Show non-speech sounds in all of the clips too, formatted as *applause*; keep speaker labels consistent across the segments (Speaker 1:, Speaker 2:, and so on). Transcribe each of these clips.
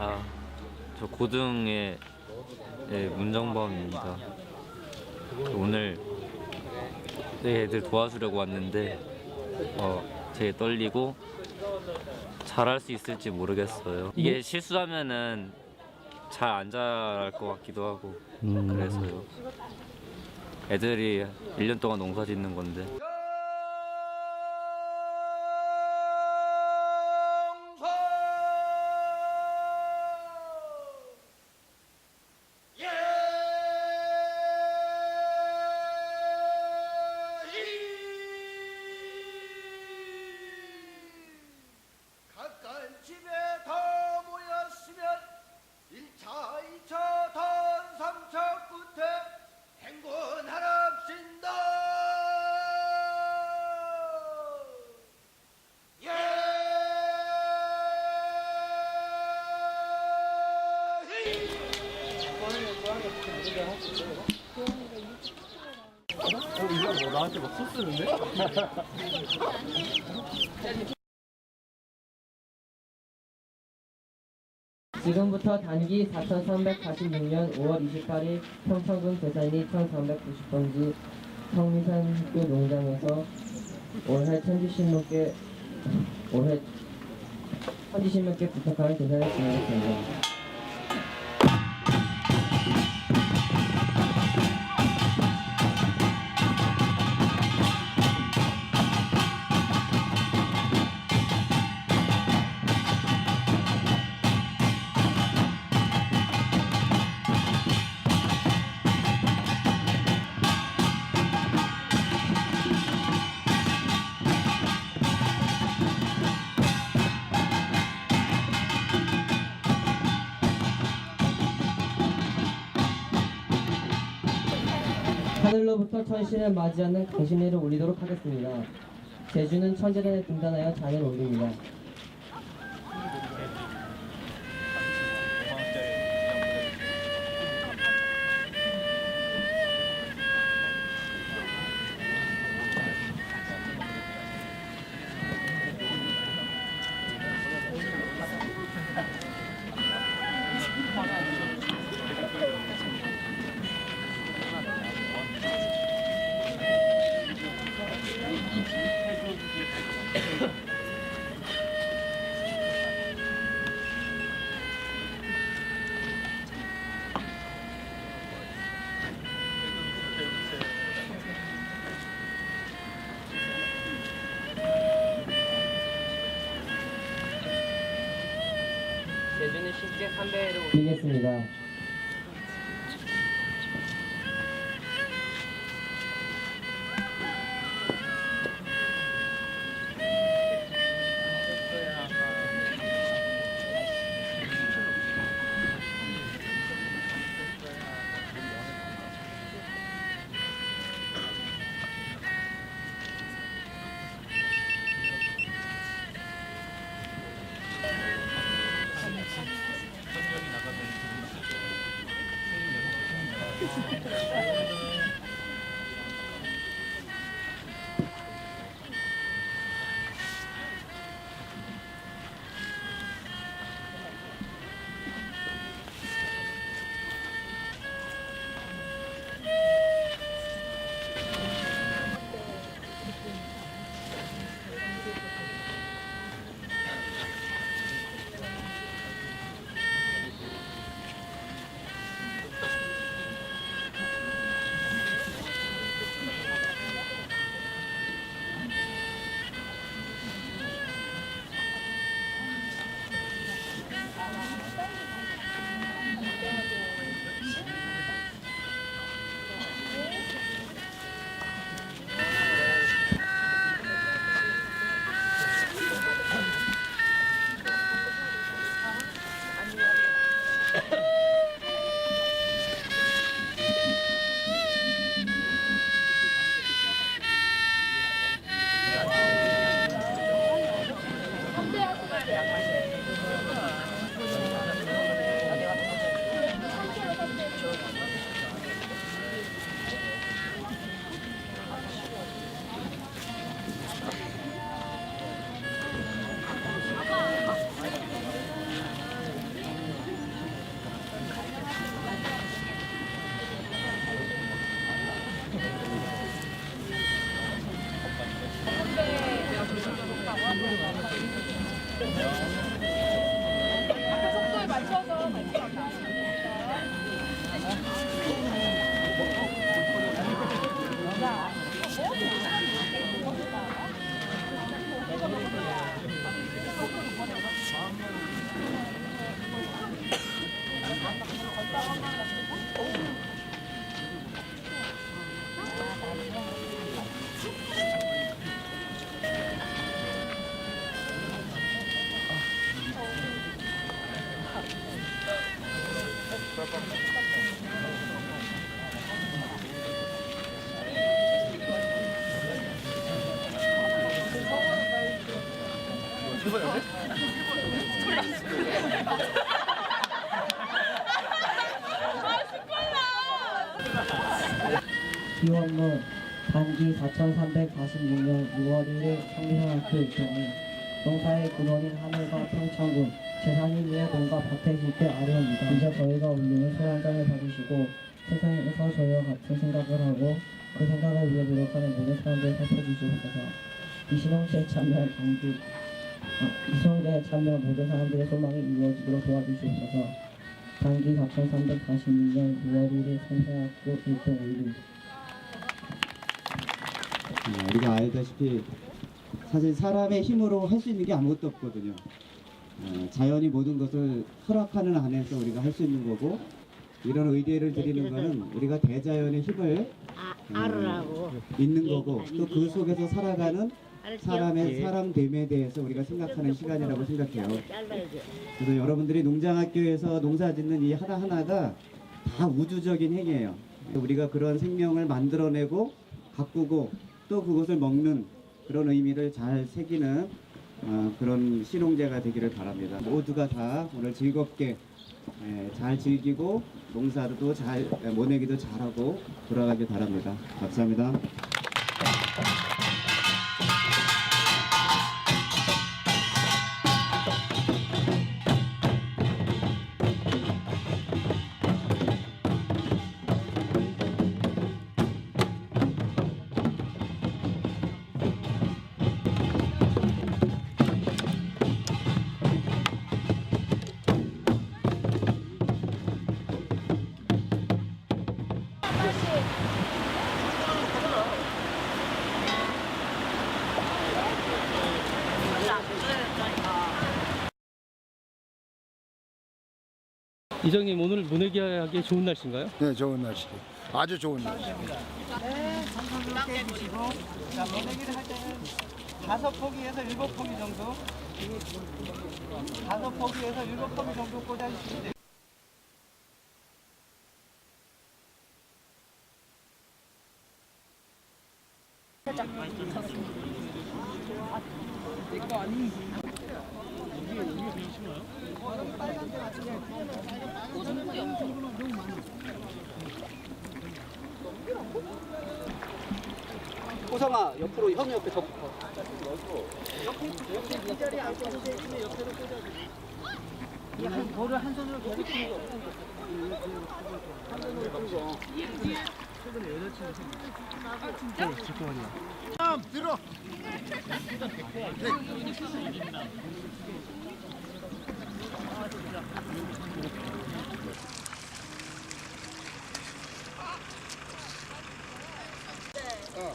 Speaker 1: 아, 저 고등의 예, 문정범입니다. 오늘 네, 애들 도와주려고 왔는데 어, 되게 떨리고 잘할 수 있을지 모르겠어요. 이게 실수하면은 잘안 잘할 것 같기도 하고 그래서요. 애들이 1년 동안 농사 짓는 건데
Speaker 2: 지금부터 단기 4346년 5월 28일 평창군 대산리 1390번지 성미산교 농장에서 올해 천지신문께 올해 천지신문께 부탁하는 대사를 진행했습니다. 하늘로부터 천신을 맞이하는 강신례를 올리도록 하겠습니다. 제주는 천재단에 등단하여 장을 올립니다. Thank *laughs* you. 기원문 단기 4346년 6월 1일 성민학교 입장이 농사의 근원인 하늘과 평창군 재산을 위해 농가 밭에 짓게 아뢰옵니다. 이제 저희가 올리는 소양장을 받으시고 세상에서 저희와 같은 생각을 하고 그 생각을 위해 노력하는 모든 사람들 살펴주시옵소서. 이신홍씨에 참여할 강주 아, 이성에 참여한 모든 사람들의 소망이 이루어지도록 도와주시옵소서. 단기 4346년 6월 1일 성사학교 1동 1위
Speaker 3: 어, 우리가 알다시피 사실 사람의 힘으로 할 수 있는 게 아무것도 없거든요. 어, 자연이 모든 것을 허락하는 안에서 우리가 할 수 있는 거고 이런 의뢰를 드리는 거는 우리가 대자연의 힘을 어, 믿는 거고 또 그 속에서 살아가는 사람의 사람됨에 대해서 우리가 생각하는 시간이라고 생각해요. 그래서 여러분들이 농장학교에서 농사짓는 이 하나 하나가 다 우주적인 행위예요. 우리가 그런 생명을 만들어내고 가꾸고 또 그것을 먹는 그런 의미를 잘 새기는 어, 그런 신홍제가 되기를 바랍니다. 모두가 다 오늘 즐겁게 예, 잘 즐기고 농사도 잘 예, 모내기도 잘하고 돌아가길 바랍니다. 감사합니다.
Speaker 4: 이장님 오늘 모내기 하기 좋은 날씨인가요?
Speaker 5: 네, 좋은 날씨. 아주 좋은 날씨.
Speaker 6: 자, 모내기를 할 때는 다섯 포기에서 일곱 포기 정도, 다섯 포기에서 일곱 포기 정도 꽂아주시면 돼요.
Speaker 7: 호성아 옆으로 형 옆에 더 붙어.
Speaker 6: 볼을 한 손으로 계속 치는 거.
Speaker 5: 들어. 어,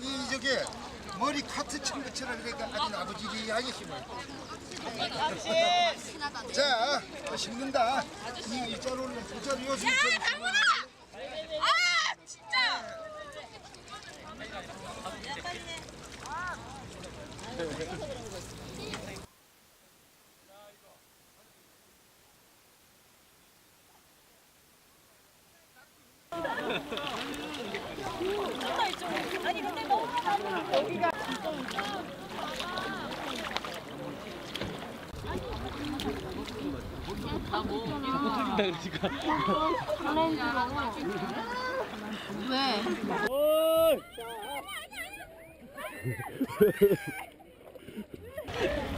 Speaker 5: 이 저기 머리 카트 친 것처럼 그러니까 아주 아버지 하겠습니다. 자, 어, 심는다. 이 일자로 올려, 일자로 요즘
Speaker 8: 야, 강훈아! 아, 진짜! 아니 근데 너 무 여기가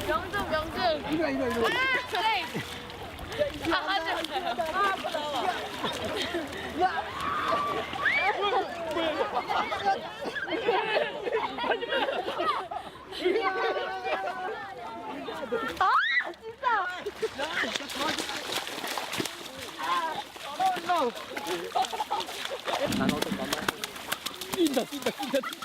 Speaker 8: 명중 명중 이거 이거 이거 아 그래 다 가져가요 아 무서워 아 진짜
Speaker 4: 뛴다 뛴다 뛴다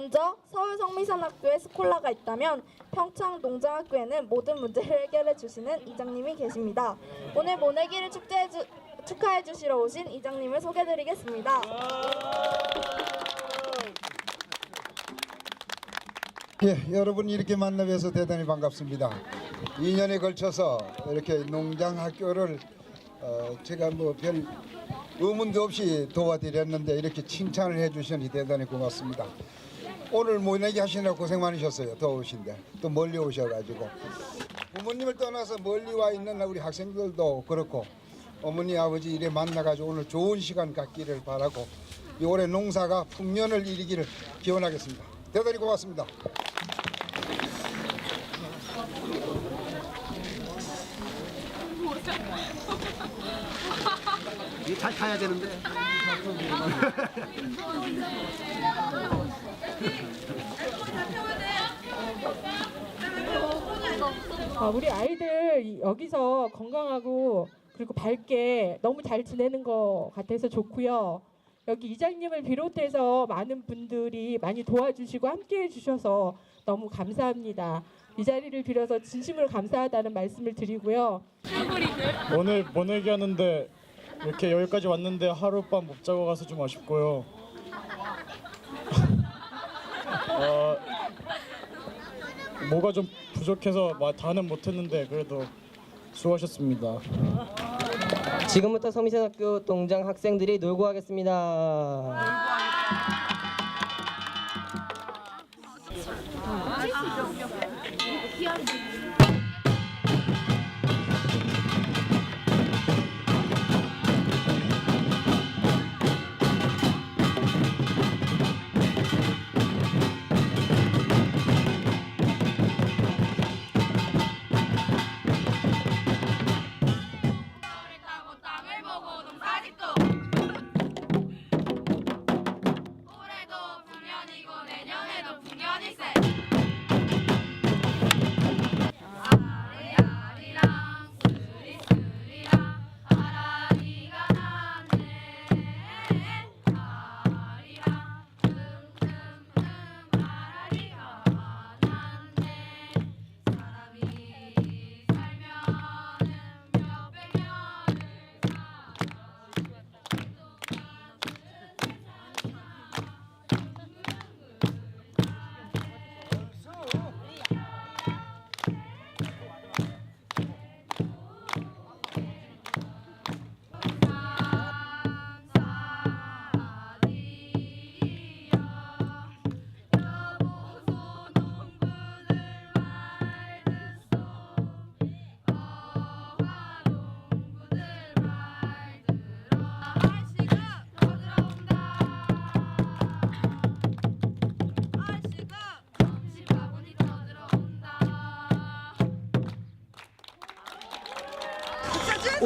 Speaker 8: 먼저 서울 성미산학교에 스콜라가 있다면 평창 농장학교에는 모든 문제를 해결해 주시는 이장님이 계십니다. 오늘 모내기를 축제해 주, 축하해 주시러 오신 이장님을 소개드리겠습니다.
Speaker 5: 예, 여러분 이렇게 만나 뵈서 대단히 반갑습니다. 2년에 걸쳐서 이렇게 농장 학교를 어, 제가 뭐 별 의문도 없이 도와드렸는데 이렇게 칭찬을 해주시니 대단히 고맙습니다. 오늘 모내기 하시느라 고생 많으셨어요. 더우신데 또 멀리 오셔가지고 부모님을 떠나서 멀리 와 있는 우리 학생들도 그렇고 어머니 아버지 이래 만나가지고 오늘 좋은 시간 갖기를 바라고 이 올해 농사가 풍년을 이루기를 기원하겠습니다. 대단히 고맙습니다.
Speaker 7: 잘 타야 되는데. *laughs*
Speaker 9: 아, 우리 아이들 이- 여기서 건강하고 그리고 밝게 너무 잘 지내는 것 같아서 좋고요. 여기 이장님을 비롯해서 많은 분들이 많이 도와주시고 함께해 주셔서 너무 감사합니다. 이 자리를 빌어서 진심으로 감사하다는 말씀을 드리고요.
Speaker 10: 오늘 모내기 하는데 이렇게 여기까지 왔는데 하룻밤 못 자고 가서 좀 아쉽고요. 어, 뭐가 좀 부족해서 마- 다는 못했는데 그래도 수고하셨습니다.
Speaker 6: 지금부터 성미산학교 동장 학생들이 놀고 하겠습니다.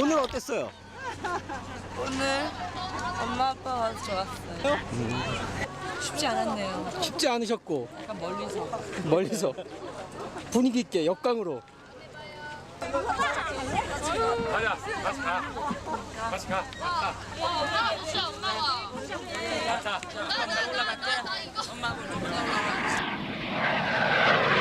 Speaker 7: 오늘 어땠어요?
Speaker 9: 오늘 엄마 아빠 와서 좋았어요. 쉽지 않았네요.
Speaker 7: 쉽지 않으셨고
Speaker 9: 약간 멀리서.
Speaker 7: 멀리서 분위기 있게 역강으로
Speaker 10: 가자 같이 가 같이 가 엄마 올라갔대 엄마 올라갔대